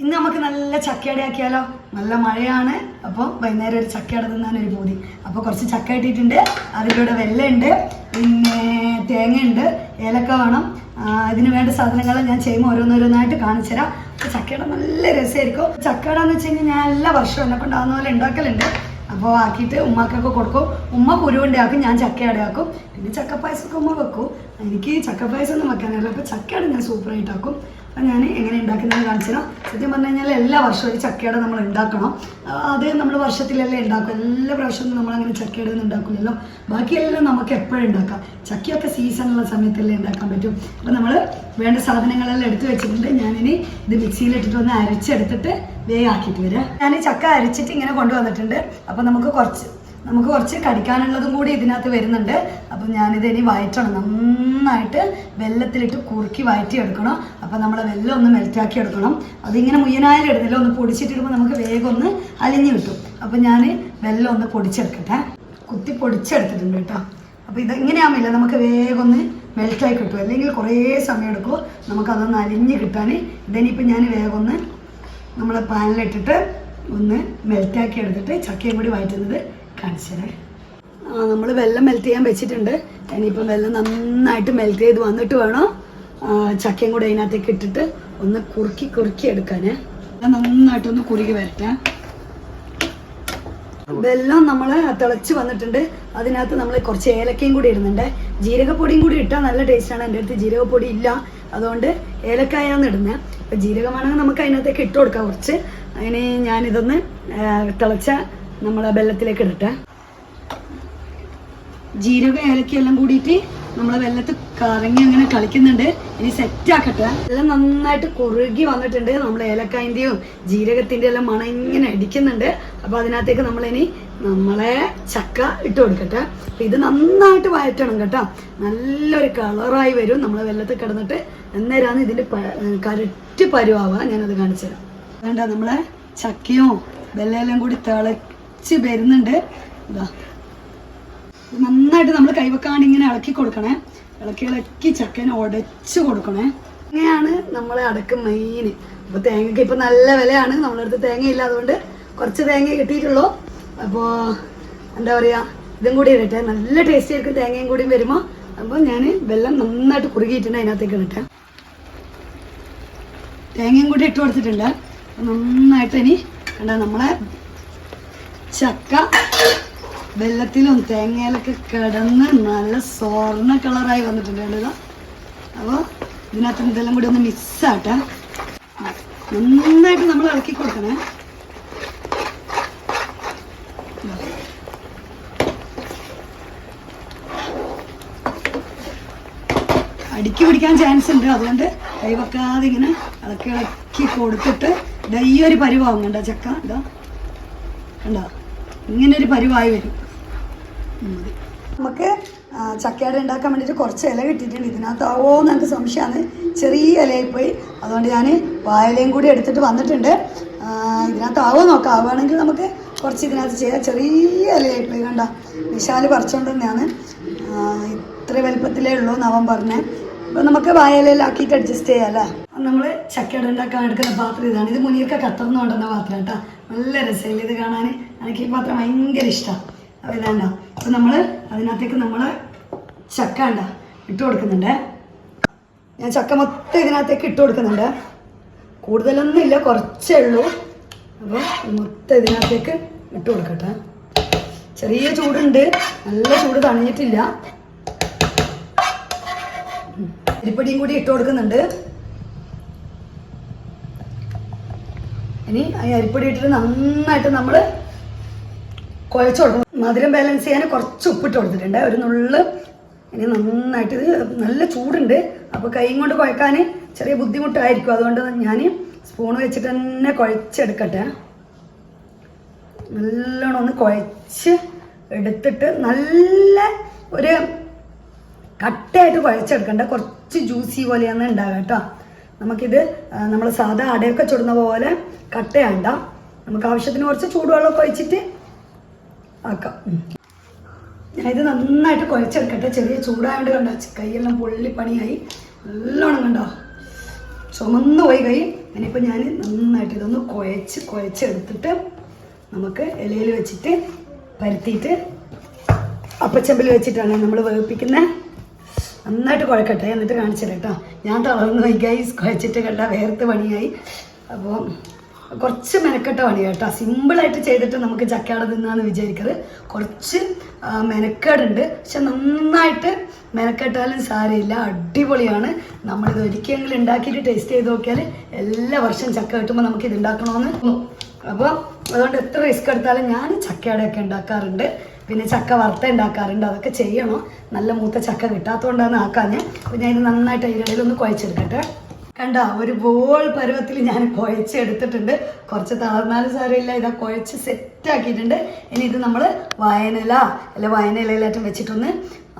ഇന്ന് നമുക്ക് നല്ല ചക്കയട ആക്കിയാലോ? നല്ല മഴയാണ്. അപ്പോൾ വൈകുന്നേരം ഒരു ചക്കയട തിന്നാൻ ഒരു പൂതി. അപ്പോൾ കുറച്ച് ചക്ക ഇട്ടിട്ടുണ്ട് അതിലൂടെ വെള്ളമുണ്ട് പിന്നെ തേങ്ങയുണ്ട്. ഏലക്ക വേണം. ഇതിന് വേണ്ട സാധനങ്ങൾ ഞാൻ ചെയ്യുമ്പോൾ ഓരോന്നോരോന്നായിട്ട് കാണിച്ചു തരാം ചക്കയുടെ നല്ല രസമായിരിക്കും. ചക്കയുടെ എന്ന് വെച്ച് കഴിഞ്ഞാൽ ഞാൻ എല്ലാ വർഷവും എന്നെ കൊണ്ടാകുന്ന പോലെ ഉണ്ടാക്കലുണ്ട്. അപ്പോൾ ആക്കിയിട്ട് ഉമ്മക്കൊക്കെ കൊടുക്കും. ഉമ്മ കുരുവിന്റെ ആക്കും ഞാൻ ചക്കയുടെ ആക്കും. പിന്നെ ചക്കപ്പായസമൊക്കെ ഉമ്മ വെക്കും. എനിക്ക് ചക്കപ്പായസം ഒന്നും വെക്കാനല്ല അപ്പോൾ ചക്കയുടെ ഞാൻ സൂപ്പറായിട്ട് അപ്പം ഞാൻ എങ്ങനെ ഉണ്ടാക്കുന്നതെന്ന് കാണിച്ചു തരാം. സത്യം പറഞ്ഞു കഴിഞ്ഞാൽ എല്ലാ വർഷവും ഒരു ചക്കയുടെ നമ്മൾ ഉണ്ടാക്കണം. അത് നമ്മൾ വർഷത്തിലല്ലേ ഉണ്ടാക്കും എല്ലാ പ്രാവശ്യവും നമ്മൾ അങ്ങനെ ചക്കയുടെ ഒന്നും ഉണ്ടാക്കില്ലല്ലോ. ബാക്കിയെല്ലാം നമുക്ക് എപ്പോഴും ഉണ്ടാക്കാം. ചക്കയൊക്കെ സീസണുള്ള സമയത്തല്ലേ ഉണ്ടാക്കാൻ പറ്റും. അപ്പം നമ്മൾ വേണ്ട സാധനങ്ങളെല്ലാം എടുത്തു വെച്ചിട്ടുണ്ട്. ഞാനിനി ഇത് മിക്സിയിലിട്ടിട്ട് ഒന്ന് അരച്ചെടുത്തിട്ട് വേഗം ആക്കിയിട്ട് വരാം. ഞാൻ ചക്ക അരച്ചിട്ട് ഇങ്ങനെ കൊണ്ടുവന്നിട്ടുണ്ട്. അപ്പം നമുക്ക് കുറച്ച് നമുക്ക് കുറച്ച് കടിക്കാനുള്ളതും കൂടി ഇതിനകത്ത് വരുന്നുണ്ട്. അപ്പം ഞാനിത് ഇനി വയറ്റണം. നന്നായിട്ട് വെള്ളത്തിലിട്ട് കുറുക്കി വയറ്റി എടുക്കണം അപ്പം നമ്മളെ വെള്ളം ഒന്ന് മെൽറ്റാക്കി എടുക്കണം. അതിങ്ങനെ മുയ്യനായാലും എടുത്തില്ല ഒന്ന് പൊടിച്ചിട്ടിടുമ്പോൾ നമുക്ക് വേഗം ഒന്ന് അലിഞ്ഞ് കിട്ടും. അപ്പം ഞാൻ വെള്ളം ഒന്ന് പൊടിച്ചെടുക്കട്ടെ. കുത്തി പൊടിച്ചെടുത്തിട്ടുണ്ട് കേട്ടോ. അപ്പോൾ ഇത് ഇങ്ങനെയാകുന്നില്ല നമുക്ക് വേഗം ഒന്ന് മെൽറ്റായി കിട്ടും. അല്ലെങ്കിൽ കുറേ സമയം എടുക്കും. നമുക്കതൊന്ന് അലിഞ്ഞ് കിട്ടാൻ ഇതിനിപ്പോൾ ഞാൻ വേഗം ഒന്ന് നമ്മളെ പാനിലിട്ടിട്ട് ഒന്ന് മെൽറ്റാക്കി എടുത്തിട്ട് ചക്കയും കൂടി വയറ്റുന്നത് കാണിച്ചു തരാം ആ നമ്മൾ വെള്ളം മെൽറ്റ് ചെയ്യാൻ വെച്ചിട്ടുണ്ട്. ഇനിയിപ്പം വെള്ളം നന്നായിട്ട് മെൽറ്റ് ചെയ്ത് വന്നിട്ട് വേണം ചക്കയും കൂടെ അതിനകത്തേക്ക് ഇട്ടിട്ട് ഒന്ന് കുറുക്കി കുറുക്കി എടുക്കാൻ. നന്നായിട്ടൊന്ന് കുറുകി വരട്ടെ. വെള്ളം നമ്മൾ തിളച്ച് വന്നിട്ടുണ്ട്. അതിനകത്ത് നമ്മൾ കുറച്ച് ഏലക്കയും കൂടി ഇടുന്നുണ്ട്. ജീരകപ്പൊടിയും കൂടി ഇട്ടാൽ നല്ല ടേസ്റ്റാണ് എന്റെ അടുത്ത് ജീരകപ്പൊടി ഇല്ല. അതുകൊണ്ട് ഏലക്കായാണ് ഇടുന്നത് അപ്പം ജീരകമാണെങ്കിൽ നമുക്ക് അതിനകത്തേക്ക് ഇട്ട് കൊടുക്കാം കുറച്ച്. അതിന് ഞാനിതൊന്ന് ആ, തിളച്ച ആ വെള്ളത്തിലേക്ക് ഇടട്ടെ. ജീരക ഏലക്കെല്ലാം കൂടിയിട്ട് നമ്മളെ വെള്ളത്തിൽ കറങ്ങി അങ്ങനെ കളിക്കുന്നുണ്ട്. ഇനി സെറ്റ് ആക്കട്ടെ. എല്ലാം നന്നായിട്ട് കുറുകി വന്നിട്ടുണ്ട്. നമ്മൾ ഏലക്കായന്റെയും ജീരകത്തിന്റെ എല്ലാം മണം ഇങ്ങനെ അടിക്കുന്നുണ്ട്. അപ്പൊ അതിനകത്തേക്ക് ഇനി നമ്മളെ ചക്ക ഇട്ട് കൊടുക്കട്ടെ. അപ്പൊ ഇത് നന്നായിട്ട് വയറ്റണം കേട്ടോ. നല്ലൊരു കളറായി വരും നമ്മളെ വെള്ളത്തിൽ കിടന്നിട്ട്. എന്നേരാന്ന് ഇതിന്റെ കരറ്റ് പരുവാവുക. ഞാനത് കാണിച്ചു തരാം വേണ്ട നമ്മളെ ചക്കയും വെള്ളയെല്ലാം കൂടി തിളച്ച് വരുന്നുണ്ട്. നന്നായിട്ട് നമ്മൾ കൈവെക്കാണ്ട് ഇങ്ങനെ ഇളക്കി കൊടുക്കണേ. ഇളക്കി ഇളക്കി ചക്കനെ ഉടച്ച് കൊടുക്കണേ. തേങ്ങയാണ് നമ്മളെ അടക്ക് മെയിൻ അപ്പോൾ തേങ്ങയ്ക്ക് ഇപ്പൊ നല്ല വിലയാണ്. നമ്മളടുത്ത് തേങ്ങയില്ല അതുകൊണ്ട് കുറച്ച് തേങ്ങ കിട്ടിയിട്ടുള്ളൂ. അപ്പോൾ എന്താ പറയുക ഇതും കൂടി ഇടട്ടെ. നല്ല ടേസ്റ്റി ആയിരിക്കും തേങ്ങയും കൂടി വരുമ്പോൾ അപ്പോൾ ഞാൻ വെള്ളം നന്നായിട്ട് കുറുകിയിട്ടുണ്ട് അതിനകത്തേക്ക് ഇടട്ടെ. തേങ്ങയും കൂടി ഇട്ട് കൊടുത്തിട്ടുണ്ട്. നന്നായിട്ട് ഇനി കണ്ട നമ്മളെ ചക്ക വെള്ളത്തിലും തേങ്ങയിലൊക്കെ കിടന്ന് നല്ല സ്വർണ കളറായി വന്നിട്ടുണ്ട് കേട്ടോ അപ്പോൾ ഇതിനകത്ത് ഇതെല്ലാം കൂടി ഒന്ന് മിക്സാട്ടെ നന്നായിട്ട് നമ്മൾ ഇളക്കി കൊടുക്കണേ. അടുക്കി പിടിക്കാൻ ചാൻസ് ഉണ്ട്. അതുകൊണ്ട് കൈ വെക്കാതെ ഇങ്ങനെ ഇളക്കി ഇളക്കി കൊടുത്തിട്ട് ഈ ഒരു പരിവാവും കണ്ട ചക്ക? ഇതാ. കണ്ടോ? ഇങ്ങനെ ഒരു പരിവായി വരും. നമുക്ക് ചക്കയാട് ഉണ്ടാക്കാൻ വേണ്ടിയിട്ട് കുറച്ച് ഇല കിട്ടിയിട്ടുണ്ട്. ഇതിനകത്താവോ എന്ന് എനിക്ക് സംശയമാണ്. ചെറിയ ഇലയിൽ പോയി അതുകൊണ്ട് ഞാൻ വായലയും കൂടി എടുത്തിട്ട് വന്നിട്ടുണ്ട്. ഇതിനകത്താവോ നോക്കാം. ആവുകയാണെങ്കിൽ നമുക്ക് കുറച്ച് ഇതിനകത്ത് ചെയ്യാം. ചെറിയ ഇലയിൽ പോയി കണ്ട. വിശാൽ പറിച്ചുകൊണ്ട് തന്നെയാണ് ഇത്ര വലുപ്പത്തിലേ ഉള്ളൂ എന്ന് അവൻ പറഞ്ഞേ. അപ്പോൾ നമുക്ക് വായലയിലാക്കിയിട്ട് അഡ്ജസ്റ്റ് ചെയ്യാം അല്ലേ? നമ്മൾ ചക്കയുടെ ഉണ്ടാക്കാൻ എടുക്കുന്ന പാത്രം ഇതാണ്. ഇത് മുനിയൊക്കെ കത്തർന്നുകൊണ്ടുവന്ന പാത്രം കേട്ടോ. നല്ല രസമില്ല ഇത് കാണാൻ എനിക്ക് ഈ പാത്രം ഭയങ്കര ഇഷ്ടമാണ് അപ്പോൾ ഇതാണ്ട. അപ്പോൾ നമ്മൾ അതിനകത്തേക്ക് നമ്മൾ ചക്ക ഉണ്ട ഇട്ട് കൊടുക്കുന്നുണ്ട്. ഞാൻ ചക്ക മൊത്തം ഇതിനകത്തേക്ക് ഇട്ട് കൊടുക്കുന്നുണ്ട്. കൂടുതലൊന്നും ഇല്ല കുറച്ചേ ഉള്ളൂ. അപ്പോൾ മൊത്തം ഇതിനകത്തേക്ക് ഇട്ട് കൊടുക്കട്ടെ. ചെറിയ ചൂടുണ്ട്. നല്ല ചൂട് തണിഞ്ഞിട്ടില്ല. അരിപ്പൊടിയും കൂടി ഇട്ട് കൊടുക്കുന്നുണ്ട്. ഇനി അരിപ്പൊടി ഇട്ടിട്ട് നന്നായിട്ട് നമ്മൾ കുഴച്ച് കൊടുക്കണം. മധുരം ബാലൻസ് ചെയ്യാൻ കുറച്ച് ഉപ്പിട്ട് കൊടുത്തിട്ടുണ്ട്. ഒരു നുള്ള് ഇനി നന്നായിട്ട് ഇത് നല്ല ചൂടുണ്ട്. അപ്പോൾ കൈയും കൊണ്ട് കുഴക്കാൻ ചെറിയ ബുദ്ധിമുട്ടായിരിക്കും. അതുകൊണ്ട് ഞാൻ സ്പൂൺ വെച്ചിട്ട് തന്നെ കുഴച്ചെടുക്കട്ടെ. നല്ലോണം ഒന്ന് കുഴച്ച് എടുത്തിട്ട് നല്ല ഒരു കട്ടയായിട്ട് കുഴച്ചെടുക്കണ്ട. കുറച്ച് ജ്യൂസി പോലെയാണ് ഉണ്ടാകാം കേട്ടോ. നമുക്കിത് നമ്മൾ സാധാ അടയൊക്കെ ചുടുന്ന പോലെ കട്ടയാണ്ട. നമുക്ക് ആവശ്യത്തിന് കുറച്ച് ചൂടുവെള്ളമൊക്കെ ഒഴിച്ചിട്ട് ആക്കാം. ഞാനിത് നന്നായിട്ട് കുഴച്ചെടുക്കട്ടെ. ചെറിയ ചൂടായോണ്ട് കണ്ടോ? കൈയെല്ലാം പൊള്ളിപ്പണിയായി. നല്ലോണം കണ്ടോ? ചുമന്നു പോയി കൈ. ഇനിയിപ്പോൾ ഞാൻ നന്നായിട്ട് ഇതൊന്ന് കുഴച്ച് കുഴച്ചെടുത്തിട്ട് നമുക്ക് ഇലയിൽ വെച്ചിട്ട് പരത്തിയിട്ട് അപ്പച്ചമ്പിൽ വെച്ചിട്ടാണ് നമ്മൾ വേവിപ്പിക്കുന്നത് നന്നായിട്ട് കുഴക്കട്ടെ എന്നിട്ട് കാണിച്ചു തരാം കേട്ടോ. ഞാൻ തളർന്നു ഗൈസ് കുഴച്ചിട്ട് കണ്ട വേർത്ത് പണിയായി. അപ്പോൾ കുറച്ച് മെനക്കെട്ട പണിയാണ് കേട്ടോ. സിമ്പിളായിട്ട് ചെയ്തിട്ട് നമുക്ക് ചക്കയാട തിന്നാന്ന് വിചാരിക്കരുത്. കുറച്ച് മെനക്കേടുണ്ട്. പക്ഷെ നന്നായിട്ട് മെനക്കെട്ടാലും സാരമില്ല. അടിപൊളിയാണ്. നമ്മളിത് ഒരിക്കലെങ്കിലും ഉണ്ടാക്കിയിട്ട് ടേസ്റ്റ് ചെയ്ത് നോക്കിയാൽ എല്ലാ വർഷം ചക്ക കിട്ടുമ്പോൾ നമുക്ക് ഇത് ഉണ്ടാക്കണമെന്ന് അപ്പോൾ അതുകൊണ്ട് എത്ര റിസ്ക് എടുത്താലും ഞാൻ ചക്കയുടെയൊക്കെ ഉണ്ടാക്കാറുണ്ട്. പിന്നെ ചക്ക വറുത്ത ഉണ്ടാക്കാറുണ്ട്. അതൊക്കെ ചെയ്യണം. നല്ല മൂത്ത ചക്ക കിട്ടാത്തതുകൊണ്ടാണ് ആക്കാൻ അപ്പോൾ ഞാൻ ഇത് നന്നായിട്ട് ഒന്ന് കുഴച്ചെടുക്കട്ടെ. കണ്ട ഒരു ബോൾ പരുവത്തിൽ ഞാൻ കുഴച്ചെടുത്തിട്ടുണ്ട്. കുറച്ച് തളർന്നാലും സാരമില്ല. ഇതാ കുഴച്ച് സെറ്റാക്കിയിട്ടുണ്ട് ഇനി ഇത് നമ്മൾ വയനില അല്ല വയനിലയിലായിട്ടും വെച്ചിട്ടൊന്ന്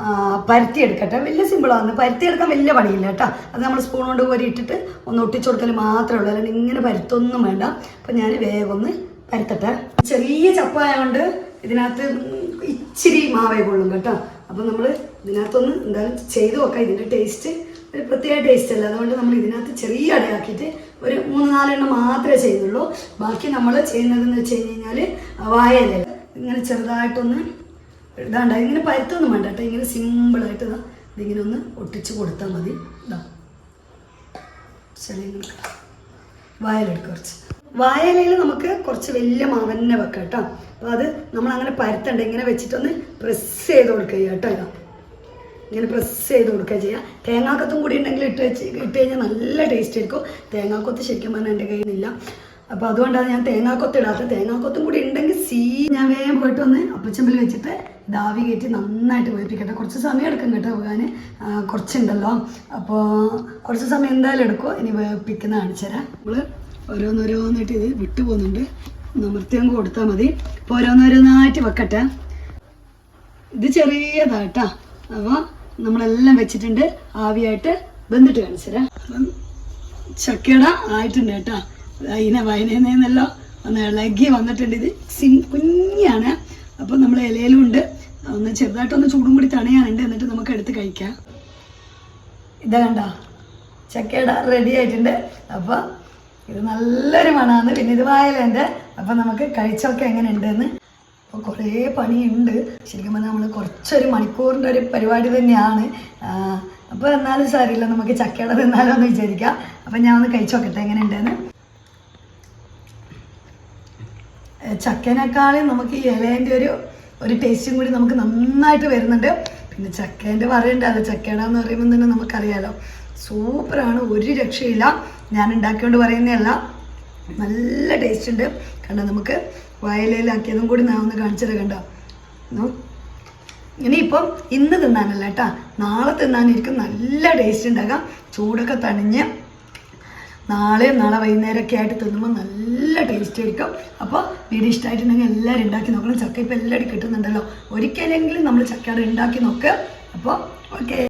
ആ, പരത്തിയെടുക്കട്ടെ. വലിയ സിമ്പിളാണ് പരത്തിയെടുക്കാൻ വലിയ പണിയില്ല കേട്ടോ. അത് നമ്മൾ സ്പൂൺ കൊണ്ട് കോരി ഇട്ടിട്ട് ഒന്ന് ഒട്ടിച്ചു മാത്രമേ ഉള്ളൂ. അല്ലാണ്ട് ഇങ്ങനെ പരുത്തൊന്നും വേണ്ട. അപ്പം ഞാൻ വേഗം ഒന്ന് പരത്തട്ടെ. ചെറിയ ചപ്പായതുകൊണ്ട് ഇതിനകത്ത് ഇച്ചിരി മാവേ കൊള്ളും കേട്ടോ. അപ്പം നമ്മൾ ഇതിനകത്തൊന്ന് എന്തായാലും ചെയ്ത് നോക്കാം ഇതിന്റെ ടേസ്റ്റ് ഒരു പ്രത്യേക ടേസ്റ്റ് അല്ല. അതുകൊണ്ട് നമ്മൾ ഇതിനകത്ത് ചെറിയ അടയാക്കിയിട്ട് ഒരു മൂന്ന് നാലെണ്ണം മാത്രമേ ചെയ്യുന്നുള്ളൂ. ബാക്കി നമ്മൾ ചെയ്യുന്നതെന്ന് വെച്ച് കഴിഞ്ഞ് കഴിഞ്ഞാൽ വായല ഇങ്ങനെ ചെറുതായിട്ടൊന്ന് ഇതാണ്ട. ഇങ്ങനെ പരുത്തൊന്നും വേണ്ട കേട്ടോ. ഇങ്ങനെ സിമ്പിളായിട്ട് ഇതാ ഇതിങ്ങനെ ഒന്ന് ഒട്ടിച്ച് കൊടുത്താൽ മതി. ഇതാ ചെറിയ വായലെടുക്കുക കുറച്ച്. വായലയിൽ നമുക്ക് കുറച്ച് വലിയ മാവന്നെ വെക്കാം കേട്ടോ. അപ്പോൾ അത് നമ്മൾ അങ്ങനെ പരത്തണ്ട ഇങ്ങനെ വെച്ചിട്ടൊന്ന് പ്രസ് ചെയ്ത് കൊടുക്കുക കേട്ടോ ഇങ്ങനെ പ്രസ് ചെയ്ത് കൊടുക്കുക ചെയ്യുക തേങ്ങാക്കത്തും കൂടി ഉണ്ടെങ്കിൽ ഇട്ട് വെച്ച് ഇട്ട് കഴിഞ്ഞാൽ നല്ല ടേസ്റ്റ് ആയിരിക്കും. തേങ്ങാക്കൊത്ത് ശരിക്കും പറഞ്ഞാൽ എന്റെ കയ്യിൽ നിന്നില്ല അപ്പോൾ അതുകൊണ്ടാണ് ഞാൻ തേങ്ങാക്കൊത്ത് ഇടാത്തത്. തേങ്ങാക്കൊത്തും കൂടി ഉണ്ടെങ്കിൽ സീ ഞാൻ വേഗം പോയിട്ട് ഒന്ന് അപ്പച്ചമ്പിൽ വെച്ചിട്ട് ദാവി കയറ്റി നന്നായിട്ട് വേപ്പിക്കട്ടെ കുറച്ച് സമയം എടുക്കും കേട്ടോ പോകാൻ കുറച്ചുണ്ടല്ലോ. അപ്പോൾ കുറച്ച് സമയം എന്തായാലും എടുക്കുമോ ഇനി വേപ്പിക്കുന്ന കാണിച്ചു തരാം. നമ്മൾ ഓരോന്നോരോന്നായിട്ട് ഇത് വിട്ടു പോകുന്നുണ്ട് നമർത്തിയും കൊടുത്താൽ മതി. അപ്പോൾ ഓരോന്നോരോന്നായിട്ട് വെക്കട്ടെ. ഇത് ചെറിയതാട്ടാ. അപ്പോൾ നമ്മളെല്ലാം വെച്ചിട്ടുണ്ട്. ആവിയായിട്ട് വെന്തിട്ട് കാണിച്ചുതരാം. അപ്പം ചക്കട ആയിട്ടുണ്ട് കേട്ടോ. അതിന വയനേന്നല്ലോ ഒന്ന് ഇളകി വന്നിട്ടുണ്ട് ഇത്. സിം കുഞ്ഞാണ്. അപ്പോൾ നമ്മൾ ഇലയിലും ഉണ്ട്. ഒന്ന് ചെറുതായിട്ടൊന്ന് ചൂടും കൂടി തണയാനുണ്ട്. എന്നിട്ട് നമുക്ക് എടുത്ത് കഴിക്കാം. ഇതാ കണ്ടോ. ചക്കയുടെ റെഡി ആയിട്ടുണ്ട്. അപ്പോൾ ഇത് നല്ലൊരു മണമാണ് പിന്നെ ഇത് വായലുണ്ട് അപ്പോൾ നമുക്ക് കഴിച്ചൊക്കെ എങ്ങനെ ഉണ്ടെന്ന് അപ്പോൾ കുറേ പണിയുണ്ട്. ശരിക്കും പറഞ്ഞാൽ നമ്മൾ കുറച്ചൊരു മണിക്കൂറിന്റെ ഒരു പരിപാടി തന്നെയാണ്. അപ്പോൾ എന്നാലും സാരില്ല നമുക്ക് ചക്കയുടെ തിന്നാലോ എന്ന് വിചാരിക്കാം. അപ്പം ഞാൻ ഒന്ന് കഴിച്ചു നോക്കട്ടെ എങ്ങനെ ഉണ്ടെന്ന് ചക്കേനേക്കാളും നമുക്ക് ഈ ഇലേന്റെ ഒരു ഒരു ടേസ്റ്റും കൂടി നമുക്ക് നന്നായിട്ട് വരുന്നുണ്ട്. പിന്നെ ചക്കേന്റെ പറയണ്ടല്ലോ ചക്കേടാന്ന് പറയുമ്പോൾ തന്നെ നമുക്കറിയാലോ. സൂപ്പറാണ്. ഒരു രക്ഷയില്ല. ഞാൻ ഉണ്ടാക്കിയോണ്ട് പറയുന്നതല്ല. നല്ല ടേസ്റ്റ് ഉണ്ട് കണ്ട നമുക്ക് വയലയിലാക്കിയതും കൂടി ഞാൻ ഒന്ന് കാണിച്ചത് കണ്ടോ. ഇനിയിപ്പം ഇന്ന് തിന്നാനല്ല കേട്ടാ. നാളെ തിന്നാനിരിക്കും. നല്ല ടേസ്റ്റ് ഉണ്ടാകാം ചൂടൊക്കെ തണിഞ്ഞ് നാളെയും നാളെ വൈകുന്നേരമൊക്കെ ആയിട്ട് തിന്നുമ്പോൾ നല്ല ടേസ്റ്റ് ആയിരിക്കും അപ്പോൾ വീഡിയോ ഇഷ്ടമായിട്ടുണ്ടെങ്കിൽ എല്ലാവരും ഉണ്ടാക്കി നോക്കണം. ചക്ക ഇപ്പോൾ എല്ലാവരും കിട്ടുന്നുണ്ടല്ലോ. ഒരിക്കലെങ്കിലും നമ്മൾ ചക്കയുടെ ഉണ്ടാക്കി നോക്കുക അപ്പോൾ ഓക്കെ.